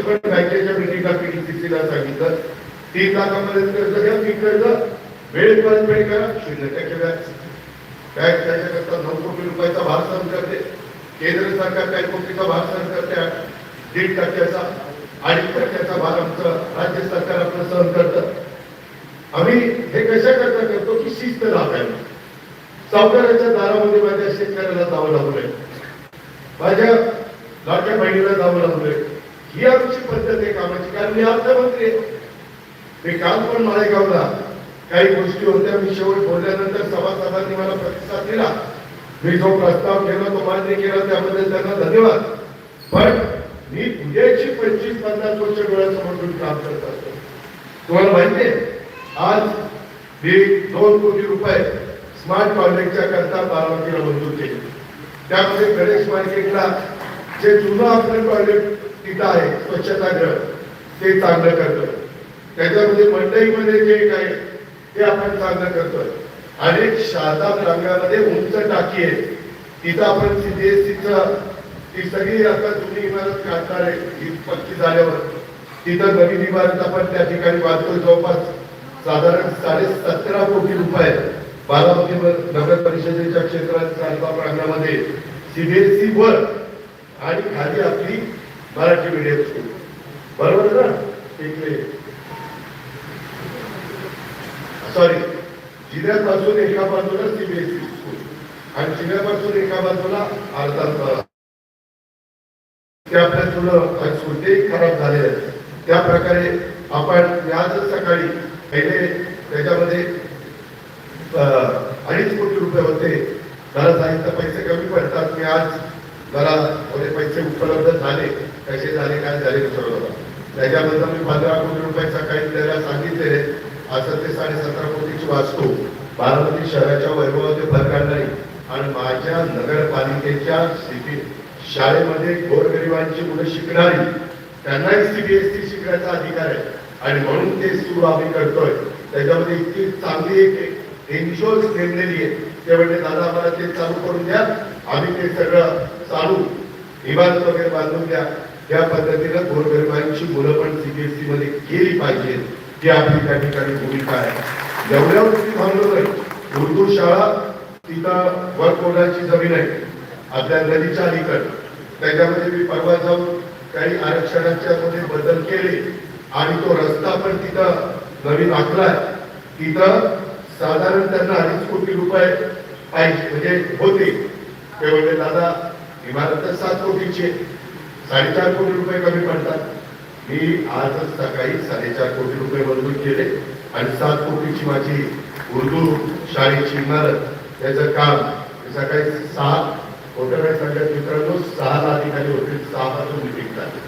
पण बँकेच्या मिटिंगला पीटीसीला सांगितलं. तीन लाखापर्यंत कर्ज घ्या ती कर्ज. वेळेत परतफेड करा शून्य टक्के व्याज. बँक त्याच्याकरता नऊ कोटी रुपयाचा भार सहन करते. केंद्र सरकार काही कोटीचा भार सहन करते. दीड टक्क्याचा अडीच टक्क्याचा भार आमचं राज्य सरकार आपलं सहन करतं. आम्ही हे कशा करता करतो की शिस्त लागायला. सावकाराच्या दारामध्ये माझ्या शेतकऱ्याला जावं लागलंय माझ्या लाडक्या बहिणीला जावं लागलंय ही आमची पद्धत आहे कामाची. कारण मी अर्थमंत्री आहे. मी काल पण माळेगावला. काही गोष्टी होत्या मी शेवट बोलल्यानंतर सभासदांनी मला प्रतिसाद दिला. मी जो प्रस्ताव केला तो मान्य केला त्याबद्दल त्यांना धन्यवाद. पण मी उद्याची पंचवीस पन्नास वर्ष डोळ्यासमोर काम करत असतो. तुम्हाला माहितीये आज मी दोन कोटी रुपये स्मार्ट टॉयलेटच्या करता बारामतीला मंजूर केली. त्यामध्ये गणेश मार्केटला जे जुनं आपलं टॉयलेट तिथं आहे स्वच्छतागृह ते चांगलं करतोय त्याच्यामध्ये मंडईमध्ये जे काय ते आपण चांगलं करतोय. अनेक शारदा प्रांगणामध्ये उंच टाकी आहे तिथं आपण सीबीएसईचं ती सगळी आता जुनी इमारत काढणार आहे ही पक्की झाल्यावर. तिथं नवीन इमारत आपण त्या ठिकाणी बांधतोय जवळपास साधारण साडे सतरा कोटी रुपये बारामती नगर परिषदेच्या क्षेत्रात शारदा प्रांगणामध्ये सीबीएसई वर आणि खाली आपली मराठी मीडियम स्कूल बरोबर ना? इकडे. सॉरी जिल्ह्यापासून एका बाजूला सीबीएसई स्कूल आणि जिल्ह्यापासून एका बाजूला अर्धा ते आपल्या जुनं हायस्कूल ते खराब झालेलं आहे त्या प्रकारे आपण आज आजच सकाळी पहिले त्याच्यामध्ये अडीच कोटी रुपये होते. मला सांगितलं पैसे कमी पडतात. मी आज मला पैसे उपलब्ध झाले कसे झाले काय झाले ठरवलं. त्याच्याबद्दल मी पंधरा कोटी रुपये सकाळी त्याला सांगितलेले असं ते साडेसतरा कोटीची वास्तू बारामती शहराच्या वैभवाचे भर काढणारी. आणि माझ्या नगरपालिकेच्या स्थिती शाळेमध्ये गोरगरिबांची मुलं शिकणारी. त्यांनाही सीबीएसई शिकण्याचा अधिकार आहे. आणि म्हणून ते सुरू आम्ही करतोय. त्याच्यामध्ये इतकी चांगली एक इन्शुरन्स नेमलेली आहे. ते म्हणजे दादा आम्हाला ते चालू करून द्या. आम्ही ते सगळं चालू इमारत वगैरे बांधून द्या. या पद्धतीनं गोरगरिबांची मुलं पण सीबीएसई मध्ये गेली पाहिजेत. ही आपली त्या ठिकाणी भूमिका आहे. एवढ्यावरती थांबलो नाही. उर्दू शाळा तिथं वर कोणाची जमीन आहे. आपल्या नदीच्या अलीकड. त्याच्यामध्ये मी परवा जाऊन काही आरक्षणाच्या मध्ये बदल केले. आणि तो रस्ता पण तिथं नवीन आखलाय तिथं साधारण त्यांना अडीच कोटी रुपये पाहिजे म्हणजे होते. ते म्हणजे दादा इमारत तर सात कोटीची आहे साडेचार कोटी रुपये कमी पडतात. मी आजच सकाळी साडेचार कोटी रुपये मंजूर केले आणि सात कोटीची माझी उर्दू शाळेची इमारत त्याचं काम सकाळी सहा खोटं सांगत मित्रांनो सहा अधिकारी होते सहा पासून मिटिंग झाली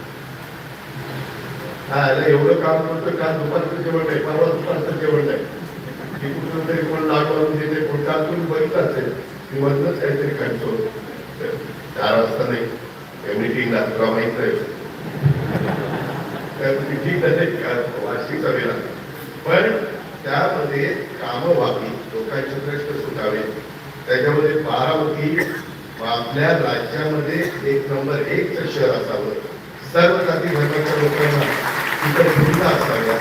हा एवढं काम करतो काल दुपारचं जेवण नाही परवा दुपारचं जेवण नाही. की कुठून तरी कोण लागवून देते कोण बघितलं असेल की मधनच काहीतरी खायचो चार वाजता नाही मिटिंगला तुला माहीत नाही तर मिटिंग वार्षिक लागते पण त्यामध्ये कामं व्हावी लोकांचे प्रश्न सुटावे. त्याच्यामध्ये बारामती आपल्या राज्यामध्ये एक नंबर एकचं शहर असावं. सर्व जाती धर्माच्या लोकांना तिथं सुविधा असाव्या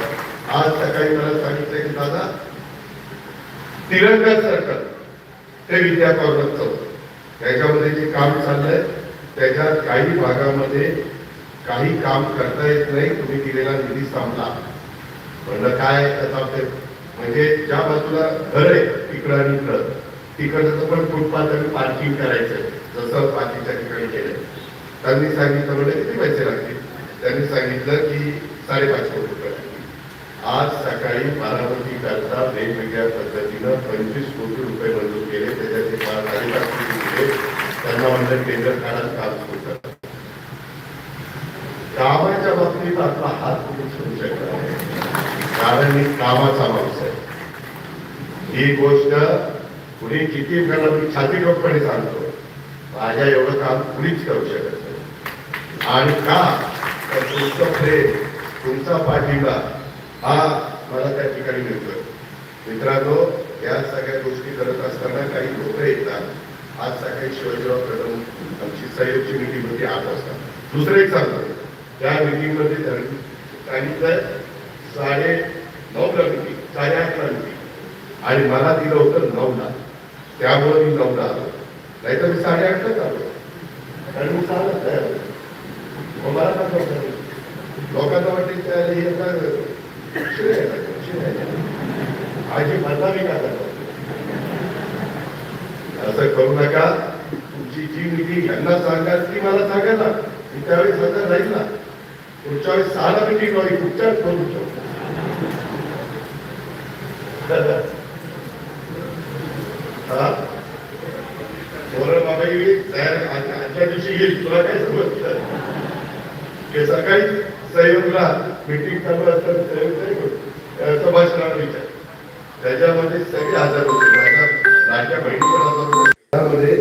आज सकाळी मला सांगितलं की दादा तिरंगा सर्कल ते विद्या चौक त्याच्यामध्ये जे काम चाललंय त्याच्यात काही भागामध्ये काही काम करता येत नाही तुम्ही दिलेला निधी संपला. म्हणलं काय त्याचा ते म्हणजे ज्या बाजूला घर आहे तिकडं आणि इकडं तिकडचं पण फुटपाथ आणि पार्किंग करायचं जसं बाकीच्या ठिकाणी केलंय. त्यांनी सांगितलं म्हणजे किती पैसे लागतील? त्यांनी सांगितलं की साडेपाचशे कोटी रुपये आज सकाळी बारामती करता वेगवेगळ्या पद्धतीनं पंचवीस कोटी रुपये मंजूर केले त्याच्यात एक बारा साडेपाच कोटी दिले त्यांना म्हणलं केंद्र काळात काम सुरू कामाच्या बाबतीत आपला हात कुठे सोडू शकत नाही कारण मी कामाचा माणूस आहे. ही गोष्ट कुणी किती म्हणलं मी छाती सांगतो. माझ्या एवढं काम कुणीच करू शकत नाही. आणि का? तर तुमचं प्रेम तुमचा पाठिंबा हा मला त्या ठिकाणी मिळतोय. मित्रांनो या सगळ्या गोष्टी करत असताना काही लोक येतात आज सकाळी शिवाजीराव कदम आमची सहयोगची मिटिंग होती आठ वाजता दुसरं एक सांगतो. त्या मीटिंगमध्ये त्यांनी सांगितलं साडे नऊला मीटिंग साडे आठला मीटिंग आणि मला दिलं होतं नऊला. त्यामुळे मी नऊला आलो. नाही तर मी साडे आठलाच आलो. आणि मी चालत तयार होतो. मग मला काय लोकांना वाटेल त्या हे काय उशीर आहे उशीर आहे आजी म्हणला मी काय करतो? असं करू नका. तुमची जी मिटिंग यांना सांगा ती मला सांगा ना. मी त्यावेळेस हजर राहील ना. पुढच्या वेळेस सहाला मिटिंग होईल कुठच्याच करू शकतो? हा? बाबा तयार आजच्या दिवशी येईल तुला काय समजतं हे सकाळी सहयोगला मिटिंग चालू असताना सहयोग नाही होत संभाषणाला विचार. त्याच्यामध्ये सगळे आजार होते. माझ्या माझ्या बहिणी पण होते. त्यामध्ये